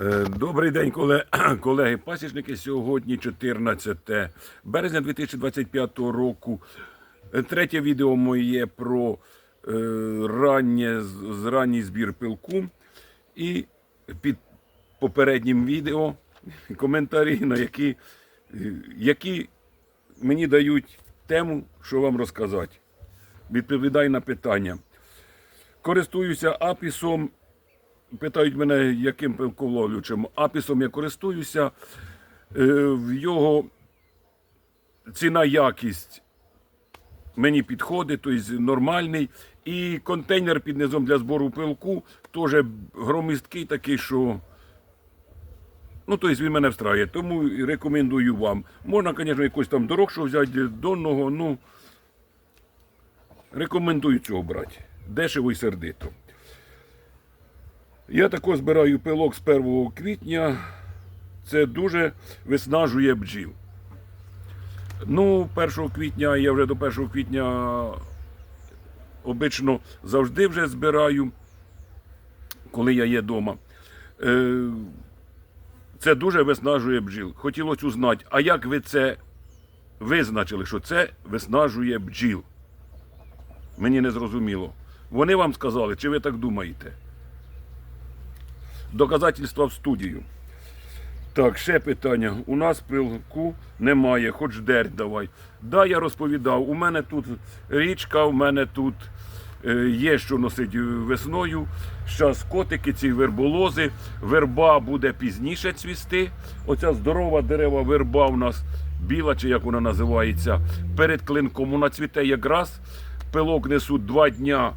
Е, Добрий день, коле- колеги пасічники. Сьогодні 14 березня 2025 року. Е, Третє відео моє про е, раннє, ранній збір пилку. І під попереднім відео коментарі, на які, які мені дають тему, що вам розказати. Відповідай на питання. Користуюся апісом Питають мене, яким пилковловлючим апісом я користуюся. Е, В його ціна якість мені підходить, тобто нормальний. І контейнер під низом для збору пилку теж громісткий такий, що. Ну, тобто він мене встрає. Тому рекомендую вам. Можна, звісно, якось там дорогшу взяти донного, ну рекомендую цього брати. Дешево і сердито. Я також збираю пилок з 1 квітня. Це дуже виснажує бджіл. Ну, 1 квітня я вже до 1 квітня обично завжди вже збираю, коли я є вдома. Е, Це дуже виснажує бджіл. Хотілося узнати, а як ви це визначили, що це виснажує бджіл? Мені не зрозуміло. Вони вам сказали, чи ви так думаєте? Доказательства в студію. Так, ще питання. У нас пилку немає, хоч дерть давай. Да, я розповідав, у мене тут річка, у мене тут е, є що носити весною. Зараз котики, ці верболози, верба буде пізніше цвісти. Оця здорова дерева верба у нас біла, чи як вона називається, перед клинком вона цвіте якраз. Пилок несуть два дня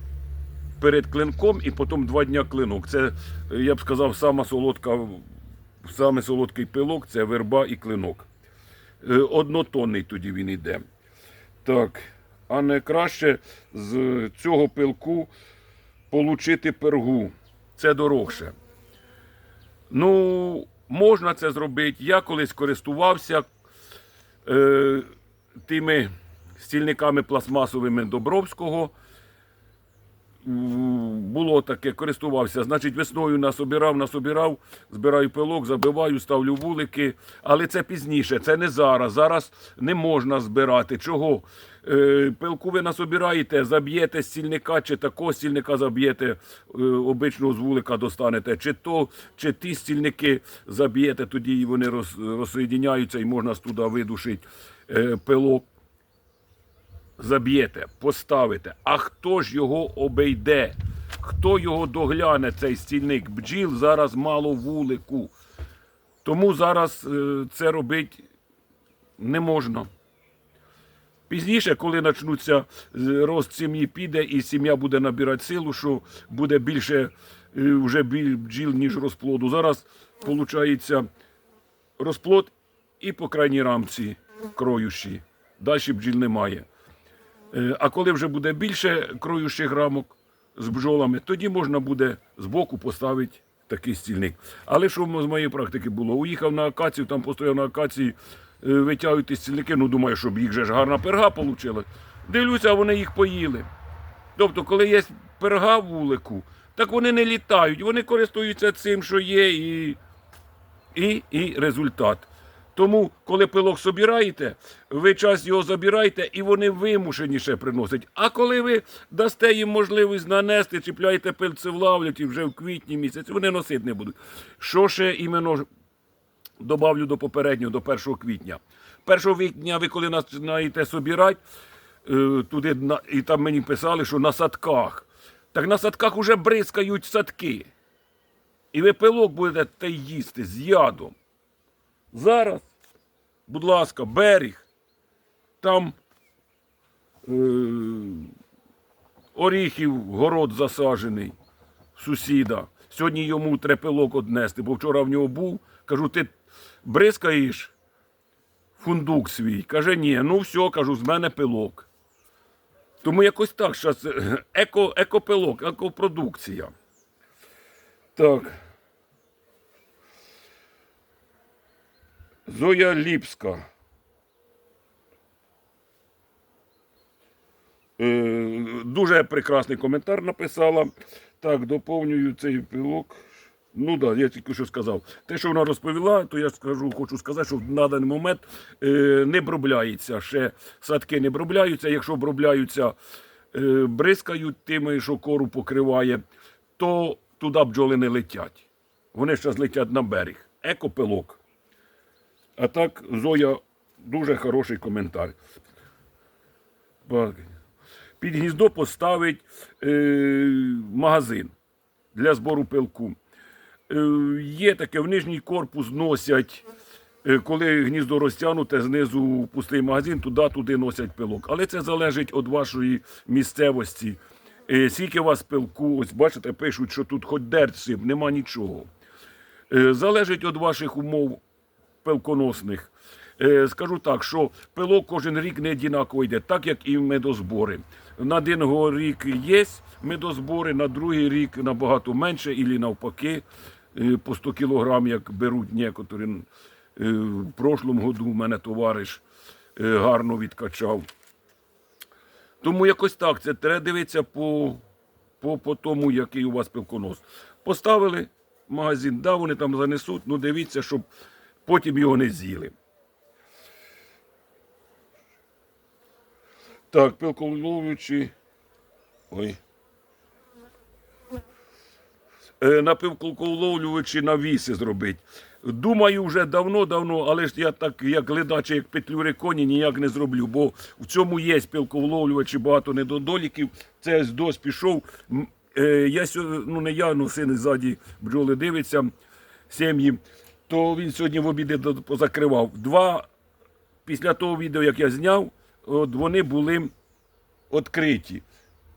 перед клинком і потім два дня клинок. Це, я б сказав, сама солодка, саме солодкий пилок це верба і клинок. Е, Однотонний тоді він йде. Так, а не краще з цього пилку получити пергу. Це дорогше. Ну, можна це зробити. Я колись користувався е, тими стільниками пластмасовими Добровського було таке, користувався. Значить, весною насобирав, насобирав, збираю пилок, забиваю, ставлю вулики. Але це пізніше, це не зараз. Зараз не можна збирати. Чого? Е, пилку ви насобираєте, заб'єте стільника, чи такого стільника заб'єте, е, обичного з вулика достанете, чи то, чи ті стільники заб'єте, тоді вони роз, і можна з туди видушити е, пилок заб'єте, поставите. А хто ж його обійде? Хто його догляне, цей стільник бджіл, зараз мало вулику. Тому зараз е, це робити не можна. Пізніше, коли почнуться е, рост сім'ї піде, і сім'я буде набирати силу, що буде більше е, вже бджіл, ніж розплоду. Зараз виходить розплод і по крайній рамці кроючі. Далі бджіл немає. Е, А коли вже буде більше кроючих рамок з бджолами, тоді можна буде збоку поставити такий стільник. Але що з моєї практики було? Уїхав на акацію, там постояв на акації, е, витягують ті стільники, ну думаю, щоб їх же ж гарна перга вийшла. Дивлюся, вони їх поїли. Тобто, коли є перга в вулику, так вони не літають, вони користуються цим, що є, і, і, і результат. Тому, коли пилок собираєте, ви час його забираєте і вони вимушеніше приносять. А коли ви дасте їм можливість нанести, чіпляєте пильце влавлять і вже в квітні місяці, вони носити не будуть. Що ще іменно добавлю до попереднього, до 1 квітня. 1 квітня ви коли починаєте собирати, е, туди і там мені писали, що на садках. Так на садках уже бризкають садки. І ви пилок будете їсти з ядом. Зараз, будь ласка, берег. Там е, оріхів город засаджений сусіда. Сьогодні йому трепелок однести, бо вчора в нього був. Кажу, ти бризкаєш фундук свій. Каже, ні, ну все, кажу, з мене пилок. Тому якось так, зараз еко, екопилок, екопродукція. Так. Зоя Ліпська. Е, Дуже прекрасний коментар написала. Так, доповнюю цей пилок. Ну так, да, я тільки що сказав. Те, що вона розповіла, то я скажу, хочу сказати, що на даний момент е, не бробляється. Ще садки не обробляються. Якщо обробляються, е, бризкають тими, що кору покриває, то туди бджоли не летять. Вони зараз летять на берег. Екопилок. А так, Зоя, дуже хороший коментар. Під гніздо поставить е, магазин для збору пилку. Е, є таке, в нижній корпус носять, е, коли гніздо розтягнуте, знизу пустий магазин, туди туди носять пилок. Але це залежить від вашої місцевості. Е, скільки у вас пилку, ось бачите, пишуть, що тут хоч дерців, нема нічого. Е, залежить від ваших умов пилконосних. Е, Скажу так, що пилок кожен рік не однаково йде, так як і медозбори. На один рік є медозбори, на другий рік набагато менше, і навпаки, е, по 100 кілограм, як беруть некоторі. Е, В прошлому году у мене товариш гарно відкачав. Тому якось так, це треба дивитися по, по, по тому, який у вас пилконос. Поставили магазин, да, вони там занесуть, ну дивіться, щоб потім його не з'їли. Так, пилколовлюючи. Ой. Е, на пилколовлювачі навіси зробити. Думаю, вже давно-давно, але ж я так, як глядачі, як петлюри коні, ніяк не зроблю, бо в цьому є пилковловлювачі, багато недодоліків. Це ось дос пішов. Е, я ну не я, ну син ззаді бджоли дивиться сім'ї, то він сьогодні в обіди позакривав. Два після того відео, як я зняв, от вони були відкриті.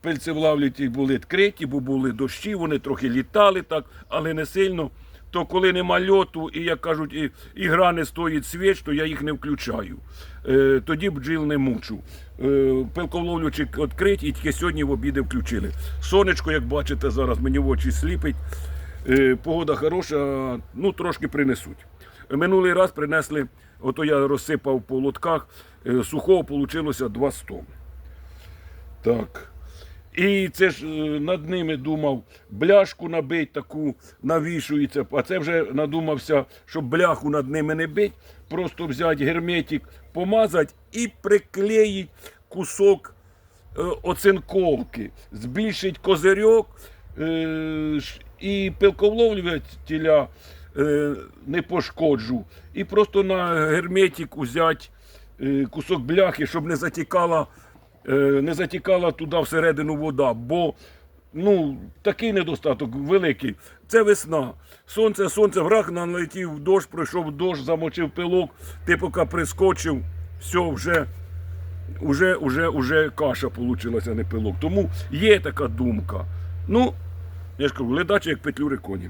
Пильцевлавлюті були відкриті, бо були дощі, вони трохи літали так, але не сильно. То коли нема льоту, і як кажуть, і, і гра не стоїть свіч, то я їх не включаю. Е, тоді бджіл не мучу. Е, пилковловлювачі відкриті, і тільки сьогодні в обіди включили. Сонечко, як бачите, зараз мені в очі сліпить. Е, погода хороша, ну трошки принесуть. Минулий раз принесли, ото я розсипав по лотках, е, сухого вийшло 200. Так. І це ж е, над ними думав, бляшку набить таку навішується. А це вже надумався, щоб бляху над ними не бить, просто взяти герметик, помазати і приклеїть кусок оцинковки, збільшить козирьок і пилковловлювателя е, не пошкоджу. І просто на герметик взяти е, кусок бляхи, щоб не затікала, е, не затікала туди всередину вода. Бо ну, такий недостаток великий. Це весна. Сонце, сонце, враг налетів дощ, пройшов дощ, замочив пилок, ти поки прискочив, все вже. Уже, уже, уже каша получилася, не пилок. Тому є така думка. Ну, я ж кажу, ледачі як петлюри коні.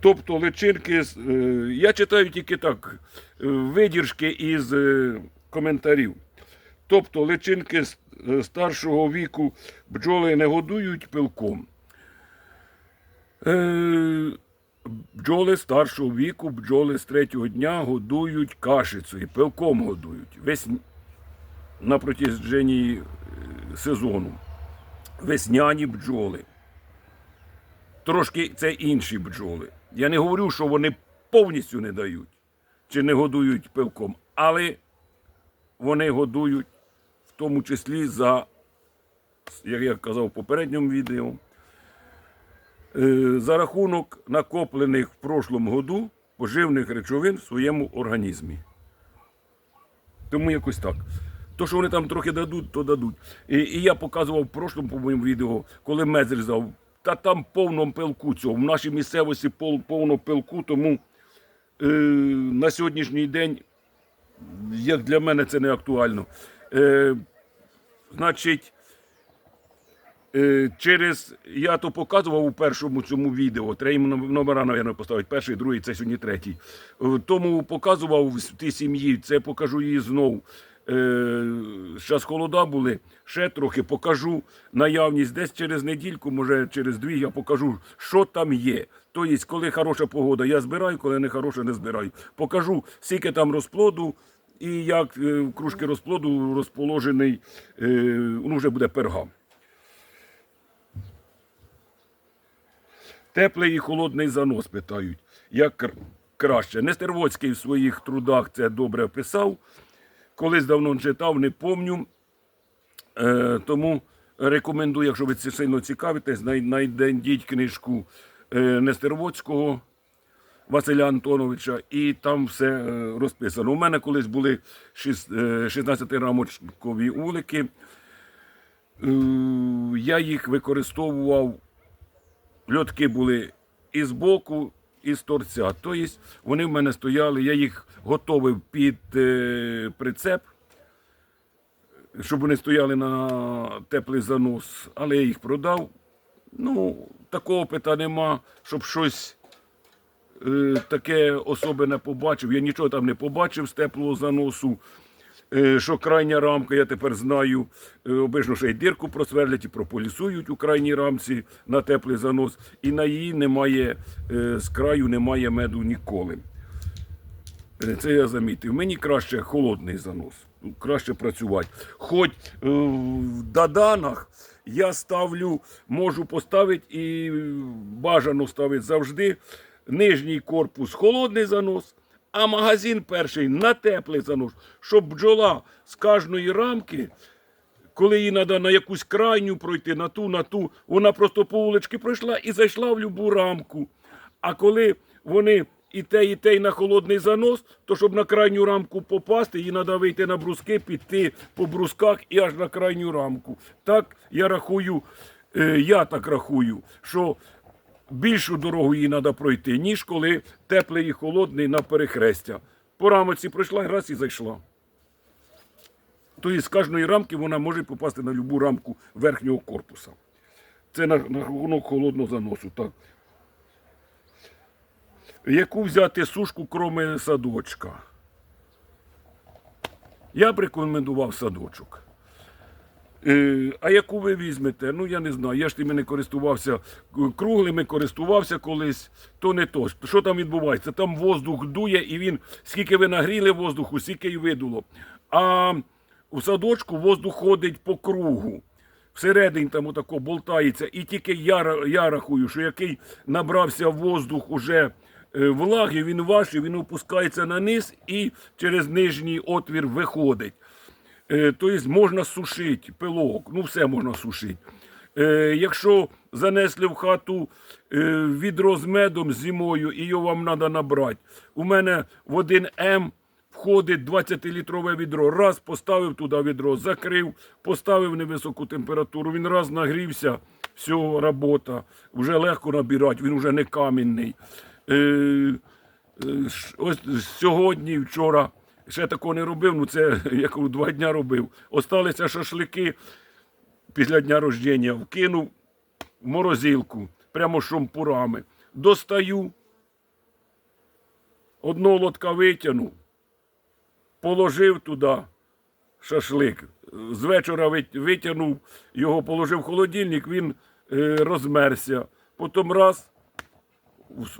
Тобто личинки, е, я читаю тільки так, е, видіршки із е, коментарів. Тобто личинки старшого віку бджоли не годують пилком. Бджоли старшого віку, бджоли з третього дня годують кашицею, пилком годують. Весь на протяженні сезону. Весняні бджоли. Трошки це інші бджоли. Я не говорю, що вони повністю не дають чи не годують пилком, але вони годують в тому числі за, як я казав в попередньому відео, е, за рахунок накоплених в прошлому году поживних речовин в своєму організмі. Тому якось так. То, що вони там трохи дадуть, то дадуть. І, і я показував в прошлому по моєму відео, коли мед зрізав. Та там повно пилку цього. В нашій місцевості повно пилку, тому е, на сьогоднішній день, як для мене, це не актуально. Е, значить, Е, через я то показував у першому цьому відео. Треба номера, мабуть, поставити. Перший, другий, це сьогодні третій. Е, Тому показував в тій сім'ї, це покажу її знов. Зараз холода були, ще трохи покажу наявність. Десь через недільку, може через дві, я покажу, що там є. Тобто, коли хороша погода, я збираю, коли не хороша, не збираю. Покажу, скільки там розплоду і як е, в кружки розплоду розположений, е, ну вже буде перга. Теплий і холодний занос питають. Як краще? Нестервоцький в своїх трудах це добре описав. Колись давно читав, не помню. Е, тому рекомендую, якщо ви це сильно цікавитесь, най- найдіть книжку е, Нестервоцького Василя Антоновича, і там все е, розписано. У мене колись були 16-рамочкові улики. Е, Я їх використовував. Льотки були і з боку, і з торця. Тобто вони в мене стояли, я їх готовив під е, прицеп, щоб вони стояли на теплий занос, але я їх продав. Ну, такого пита нема, щоб щось е, таке особи побачив. Я нічого там не побачив з теплого заносу. Е, що крайня рамка, я тепер знаю, е, обично ще й дирку просверлять і прополісують у крайній рамці на теплий занос, і на її немає, е, з краю немає меду ніколи. Це я замітив. Мені краще холодний занос. Ну, Краще працювати. Хоч в даданах я ставлю, можу поставити і бажано ставити завжди нижній корпус холодний занос, а магазин перший на теплий занос, щоб бджола з кожної рамки коли їй треба на якусь крайню пройти, на ту, на ту, вона просто по вулички пройшла і зайшла в любу рамку. А коли вони і те, і те, і на холодний занос, то щоб на крайню рамку попасти, їй треба вийти на бруски, піти по брусках і аж на крайню рамку. Так я рахую, е, я так рахую, що більшу дорогу їй треба пройти, ніж коли теплий і холодний на перехрестя. По рамоці пройшла раз і зайшла. Тобто з кожної рамки вона може попасти на будь-яку рамку верхнього корпуса. Це на рахунок холодного заносу. Так. Яку взяти сушку, кроме садочка? Я б рекомендував садочок. Е, а яку ви візьмете? Ну я не знаю. Я ж тими не користувався е, круглими, користувався колись, то не то. Що там відбувається? Там воздух дує, і він, скільки ви нагріли воздуху, скільки й видуло. А у садочку воздух ходить по кругу. Всередині там отако болтається. І тільки я, я рахую, що який набрався воздух уже е, влаги, він важчий, він опускається на низ і через нижній отвір виходить. Е, Тобто можна сушити пилок, ну все можна сушити. Е, якщо занесли в хату е, відро з медом зимою і його вам треба набрати, у мене в 1М входить 20-літрове відро. Раз поставив туди відро, закрив, поставив невисоку температуру, він раз нагрівся, все, робота. Вже легко набирати, він вже не камінний. Ось сьогодні, вчора ще такого не робив, ну це я кажу, два дня робив. Осталися шашлики після дня рождення, вкинув в морозилку, прямо шампурами. Достаю, одного лотка витягнув, положив туди шашлик. З вечора витягнув, його положив в холодильник, він е, розмерся. Потім раз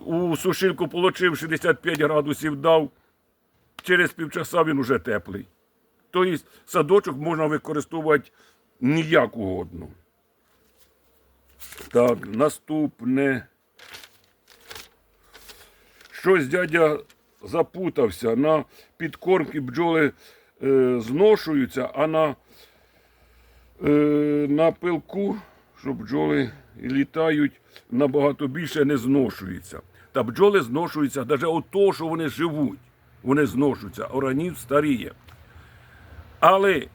у сушилку получив 65 градусів, дав. Через півчаса він уже теплий. Тобто садочок можна використовувати ніяк угодно. Так, наступне. Щось дядя запутався. На підкормки бджоли е, зношуються, а на, е, на пилку, що бджоли літають, набагато більше не зношуються. Та бджоли зношуються навіть от того, що вони живуть. Вони зношуються, організм старіє. Але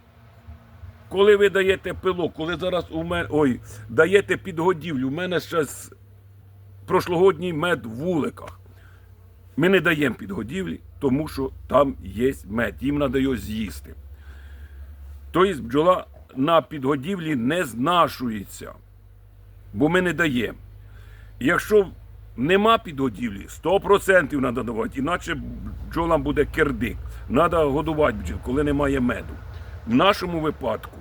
коли ви даєте пилок, коли зараз у мене ой, даєте підгодівлю, у мене зараз прошлогодній мед в вуликах. Ми не даємо підгодівлі, тому що там є мед, їм його з'їсти. Тобто бджола на підгодівлі не знашується, бо ми не даємо. Якщо нема підгодівлі, 100% треба давати, іначе бджолам буде кирдик. Треба годувати бджіл, коли немає меду. В нашому випадку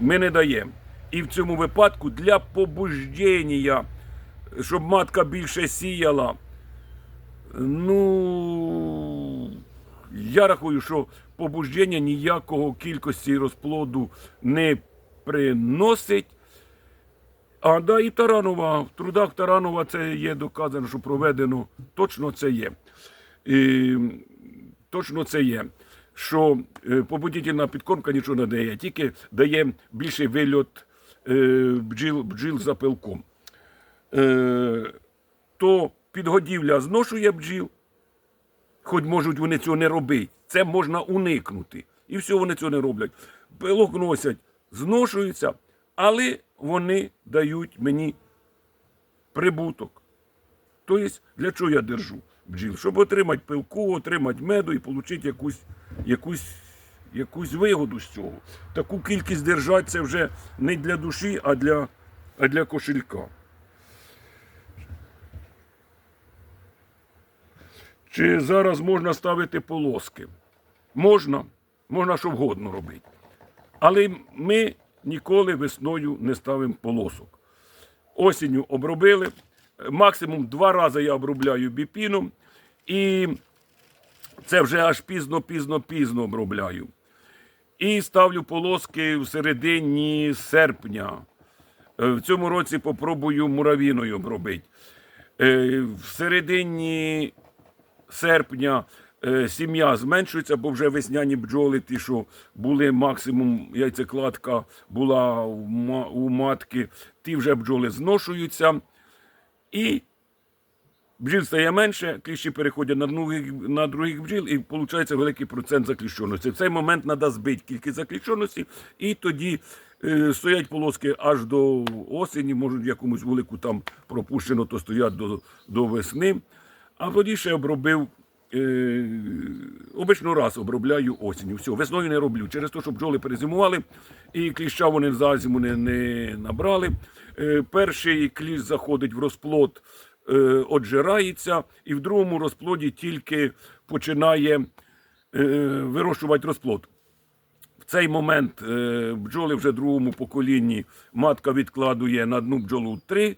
ми не даємо. І в цьому випадку для побуждення, щоб матка більше сіяла. Ну, я рахую, що побуждення ніякого кількості розплоду не приносить. А, да, і Таранова. В трудах Таранова це є доказано, що проведено. Точно це є. І, точно це є. Що е, побудительна підкормка нічого не дає, тільки дає більший вильот е, бджіл, бджіл за пилком. Е, то підгодівля зношує бджіл, хоч можуть вони цього не робити. Це можна уникнути. І все вони цього не роблять. Пилок носять, зношуються, але вони дають мені прибуток. Тобто, для чого я держу бджіл? Щоб отримати пилку, отримати меду і отримати якусь, якусь, якусь вигоду з цього. Таку кількість держати це вже не для душі, а для, а для кошелька. Чи зараз можна ставити полоски? Можна, можна що вгодно робити. Але ми ніколи весною не ставимо полосок. Осінню обробили. Максимум два рази я обробляю біпіном. І це вже аж пізно-пізно-пізно обробляю. І ставлю полоски в середині серпня. Е, В цьому році попробую муравіною обробити. Е, В середині серпня сім'я зменшується, бо вже весняні бджоли, ті, що були максимум яйцекладка була у ма- матки, ті вже бджоли зношуються. І бджіл стає менше, кліщі переходять на других, на других бджіл, і виходить великий процент закліщеності. В цей момент треба збити кількість закліщеності, і тоді е, стоять полоски аж до осені, можуть в якомусь вулику там пропущено, то стоять до, до весни. А тоді ще обробив. Е, обично раз обробляю осінню. Все, весною не роблю. Через те, що бджоли перезимували, і кліща вони за зиму не, не набрали. Е, перший кліщ заходить в розплод, е, отжирається, і в другому розплоді тільки починає е, вирощувати розплод. В цей момент бджоли вже другому поколінні матка відкладує на одну бджолу три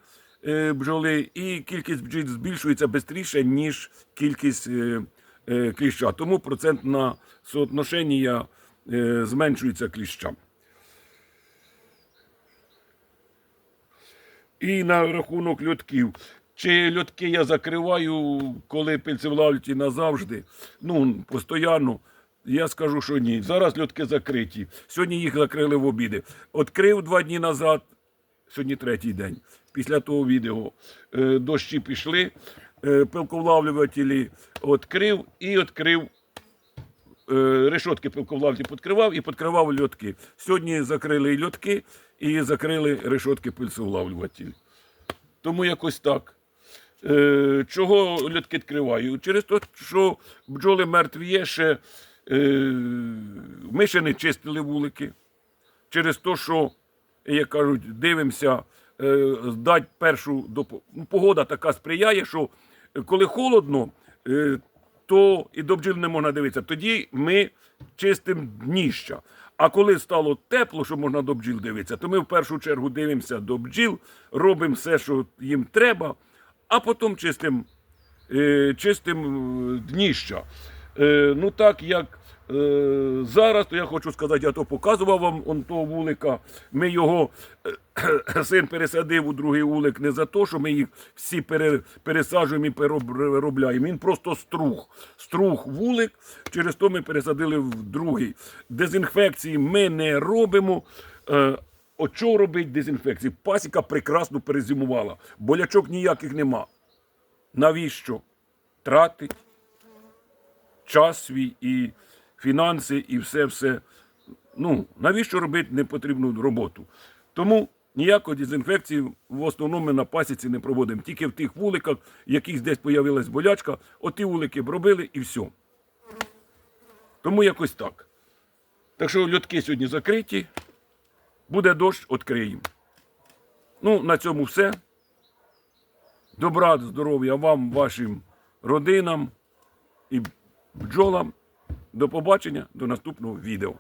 бджоли, і кількість бджіл збільшується швидше, ніж кількість е, е, кліща. Тому процентне соотношення е, зменшується кліщам. І на рахунок льотків. Чи льотки я закриваю, коли пильцевлавлюті назавжди? Ну, постійно. Я скажу, що ні. Зараз льотки закриті. Сьогодні їх закрили в обіди. Открив два дні назад, сьогодні третій день. Після того відео е, дощі пішли, е, пилковлавлювателі відкрив і відкрив е, решотки пилковлавлювателі підкривав і підкривав льотки. Сьогодні закрили льотки і закрили решотки пильцевлавлювателі. Тому якось так. Чого льотки відкриваю? Через те, що бджоли мертві є ще. Ми ще не чистили вулики. Через те, що, як кажуть, дивимося, дати першу допо- ну, Погода така сприяє, що е, коли холодно, е, то і до бджіл не можна дивитися. Тоді ми чистимо дніща. А коли стало тепло, що можна до бджіл дивитися, то ми в першу чергу дивимося до бджіл, робимо все, що їм треба, а потім чистимо е, чистим е, дніща. Е, ну так як е, зараз, то я хочу сказати, я то показував вам он того вулика. Ми його е, син пересадив у другий вулик не за те, що ми їх всі пере, пересаджуємо і переробляємо. Він просто струх. Струх вулик, через то ми пересадили в другий. Дезінфекції ми не робимо. Е, От чого робить дезінфекції? Пасіка прекрасно перезимувала. Болячок ніяких нема. Навіщо? Тратить час свій і фінанси, і все, все. Ну, навіщо робити непотрібну роботу? Тому ніякої дезінфекції в основному ми на пасіці не проводимо. Тільки в тих вуликах, в яких десь появилась болячка, оті вулики обробили і все. Тому якось так. Так що льотки сьогодні закриті. Буде дощ, відкриємо. Ну, на цьому все. Добра, здоров'я вам, вашим родинам і бджолам. До побачення, до наступного відео.